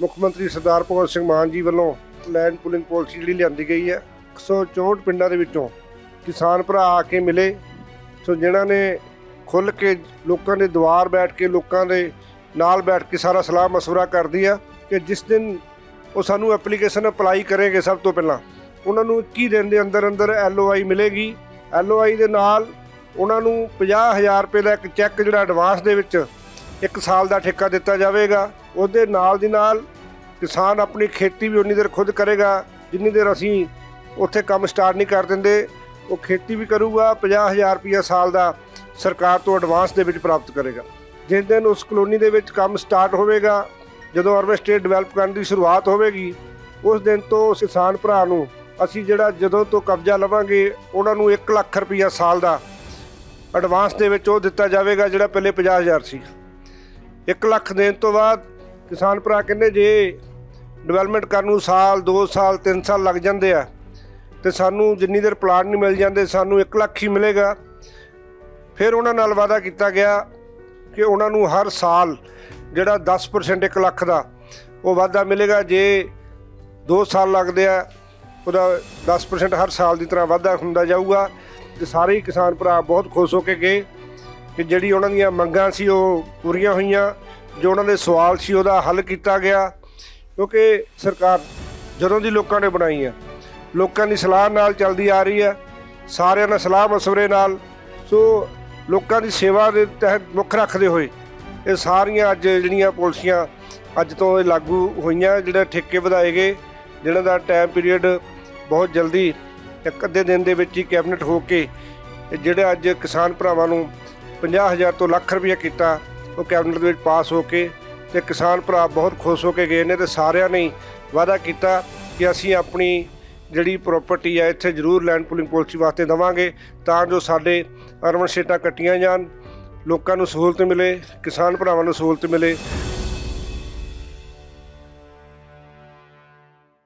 ਮੁੱਖ ਮੰਤਰੀ ਸਰਦਾਰ ਭਗਵੰਤ ਸਿੰਘ ਮਾਨ ਜੀ ਵੱਲੋਂ ਲੈਂਡ ਪੁਲਿੰਗ ਪਾਲਿਸੀ ਜਿਹੜੀ ਲਿਆਂਦੀ ਗਈ ਹੈ 164 ਪਿੰਡਾਂ ਦੇ ਵਿੱਚੋਂ ਕਿਸਾਨ ਭਰਾ ਆ ਕੇ ਮਿਲੇ। ਸੋ ਜਿਨ੍ਹਾਂ ਨੇ ਖੁੱਲ ਕੇ ਲੋਕਾਂ ਦੇ ਦੁਆਰ ਬੈਠ ਕੇ ਲੋਕਾਂ ਦੇ ਨਾਲ ਬੈਠ ਕੇ ਸਾਰਾ ਸਲਾਹ ਮਸ਼ਵਰਾ ਕਰਦੀ ਆ ਕਿ ਜਿਸ ਦਿਨ ਉਹ ਸਾਨੂੰ ਐਪਲੀਕੇਸ਼ਨ ਅਪਲਾਈ ਕਰੇਗੇ ਸਭ ਤੋਂ ਪਹਿਲਾਂ, ਉਹਨਾਂ ਨੂੰ 21 ਦਿਨ ਦੇ ਅੰਦਰ ਅੰਦਰ ਐਲਓਆਈ ਮਿਲੇਗੀ। ਐਲਓਆਈ ਦੇ ਨਾਲ ਉਹਨਾਂ ਨੂੰ 50000 ਰੁਪਏ ਦਾ ਇੱਕ ਚੈੱਕ ਜਿਹੜਾ ਐਡਵਾਂਸ ਦੇ ਵਿੱਚ ਇੱਕ ਸਾਲ ਦਾ ਠੇਕਾ ਦਿੱਤਾ ਜਾਵੇਗਾ। ਉਹਦੇ ਨਾਲ ਦੀ ਨਾਲ ਕਿਸਾਨ ਆਪਣੀ ਖੇਤੀ ਵੀ ਉਨੀ ਦੇਰ ਖੁਦ ਕਰੇਗਾ, ਜਿੰਨੀ ਦੇਰ ਅਸੀਂ ਉੱਥੇ ਕੰਮ ਸਟਾਰਟ ਨਹੀਂ ਕਰ ਦਿੰਦੇ, ਉਹ ਖੇਤੀ ਵੀ ਕਰੂਗਾ 50000 ਰੁਪਏ ਸਾਲ ਦਾ ਸਰਕਾਰ ਤੋਂ ਐਡਵਾਂਸ ਦੇ ਵਿੱਚ ਪ੍ਰਾਪਤ ਕਰੇਗਾ। ਜਿਸ ਦਿਨ ਉਸ ਕਲੋਨੀ ਦੇ ਵਿੱਚ ਕੰਮ ਸਟਾਰਟ ਹੋਵੇਗਾ, ਜਦੋਂ ਅਰਬਨ ਸਟੇਟ ਡਿਵੈਲਪ ਕਰਨ ਦੀ ਸ਼ੁਰੂਆਤ ਹੋਵੇਗੀ, ਉਸ ਦਿਨ ਤੋਂ ਉਸ ਕਿਸਾਨ ਭਰਾ ਨੂੰ ਅਸੀਂ ਜਿਹੜਾ ਜਦੋਂ ਤੋਂ ਕਬਜ਼ਾ ਲਵਾਂਗੇ, ਉਹਨਾਂ ਨੂੰ 1 ਲੱਖ ਰੁਪਈਆ ਸਾਲ ਦਾ ਐਡਵਾਂਸ ਦੇ ਵਿੱਚ ਉਹ ਦਿੱਤਾ ਜਾਵੇਗਾ, ਜਿਹੜਾ ਪਹਿਲੇ 50000 ਸੀ। 1 ਲੱਖ ਦੇਣ ਤੋਂ ਬਾਅਦ ਕਿਸਾਨ ਭਰਾ ਕਹਿੰਦੇ ਜੇ ਡਿਵੈਲਪਮੈਂਟ ਕਰਨ ਨੂੰ ਸਾਲ 2 ਸਾਲ 3 ਸਾਲ ਲੱਗ ਜਾਂਦੇ ਆ, ਤੇ ਸਾਨੂੰ ਜਿੰਨੀ ਦੇਰ ਪਲਾਟ ਨਹੀਂ ਮਿਲ ਜਾਂਦੇ, ਸਾਨੂੰ 1 ਲੱਖ ਹੀ ਮਿਲੇਗਾ। ਫਿਰ ਉਹਨਾਂ ਨਾਲ ਵਾਅਦਾ ਕੀਤਾ ਗਿਆ ਕਿ ਉਹਨਾਂ ਨੂੰ ਹਰ ਸਾਲ ਜਿਹੜਾ 10% 1 ਲੱਖ ਦਾ ਉਹ ਵਾਅਦਾ ਮਿਲੇਗਾ। ਜੇ 2 ਸਾਲ ਲੱਗਦੇ ਆ, ਉਹਦਾ 10% ਹਰ ਸਾਲ ਦੀ ਤਰ੍ਹਾਂ ਵਾਧਾ ਹੁੰਦਾ ਜਾਊਗਾ। ਤੇ ਸਾਰੇ ਹੀ ਕਿਸਾਨ ਭਰਾ ਬਹੁਤ ਖੁਸ਼ ਹੋ ਕੇ ਗਏ ਕਿ ਜਿਹੜੀ ਉਹਨਾਂ ਦੀਆਂ ਮੰਗਾਂ ਸੀ ਉਹ ਪੂਰੀਆਂ ਹੋਈਆਂ। ਜੋ ਉਹਨਾਂ ਦੇ ਸਵਾਲ ਸੀ ਉਹਦਾ ਹੱਲ ਕੀਤਾ ਗਿਆ, ਕਿਉਂਕਿ ਸਰਕਾਰ ਜਦੋਂ ਦੀ ਲੋਕਾਂ ਨੇ ਬਣਾਈ ਹੈ ਲੋਕਾਂ ਦੀ ਸਲਾਹ ਨਾਲ ਚੱਲਦੀ ਆ ਰਹੀ ਆ, ਸਾਰਿਆਂ ਨਾਲ ਸਲਾਹ ਮਸ਼ਵਰੇ ਨਾਲ, ਸੋ ਲੋਕਾਂ ਦੀ ਸੇਵਾ ਦੇ ਤਹਿਤ ਮੁੱਖ ਰੱਖਦੇ ਹੋਏ ਇਹ ਸਾਰੀਆਂ ਅੱਜ ਜਿਹੜੀਆਂ ਪਾਲਿਸੀਆਂ ਅੱਜ ਤੋਂ ਇਹ ਲਾਗੂ ਹੋਈਆਂ, ਜਿਹੜਾ ਠੇਕੇ ਵਧਾਏ ਗਏ ਜਿਹਨਾਂ ਦਾ ਟਾਈਮ ਪੀਰੀਅਡ ਬਹੁਤ ਜਲਦੀ ਇੱਕ ਅੱਧੇ ਦਿਨ ਦੇ ਵਿੱਚ ਹੀ ਕੈਬਨਿਟ ਹੋ ਕੇ, ਇਹ ਜਿਹੜੇ ਅੱਜ ਕਿਸਾਨ ਭਰਾਵਾਂ ਨੂੰ 50000 ਤੋਂ ਲੱਖ ਰੁਪਏ ਕੀਤਾ ਉਹ ਕੈਬਨਿਟ ਦੇ ਵਿੱਚ ਪਾਸ ਹੋ ਕੇ ਤੇ ਕਿਸਾਨ ਭਰਾ ਬਹੁਤ ਖੁਸ਼ ਹੋ ਕੇ ਗਏ ਨੇ ਤੇ ਸਾਰਿਆਂ ਨੇ ਵਾਅਦਾ ਕੀਤਾ ਕਿ ਅਸੀਂ ਆਪਣੀ ਜਿਹੜੀ ਪ੍ਰਾਪਰਟੀ ਹੈ ਇੱਥੇ ਜ਼ਰੂਰ ਲੈਂਡ ਪੂਲਿੰਗ ਪਾਲਿਸੀ ਵਾਸਤੇ ਦੇਵਾਂਗੇ ਤਾਂ ਜੋ ਸਾਡੇ ਅਰਬਨ ਸਟੇਟਾਂ ਕੱਟੀਆਂ ਜਾਣ, ਲੋਕਾਂ ਨੂੰ ਸਹੂਲਤ ਮਿਲੇ, ਕਿਸਾਨ ਭਰਾਵਾਂ ਨੂੰ ਸਹੂਲਤ ਮਿਲੇ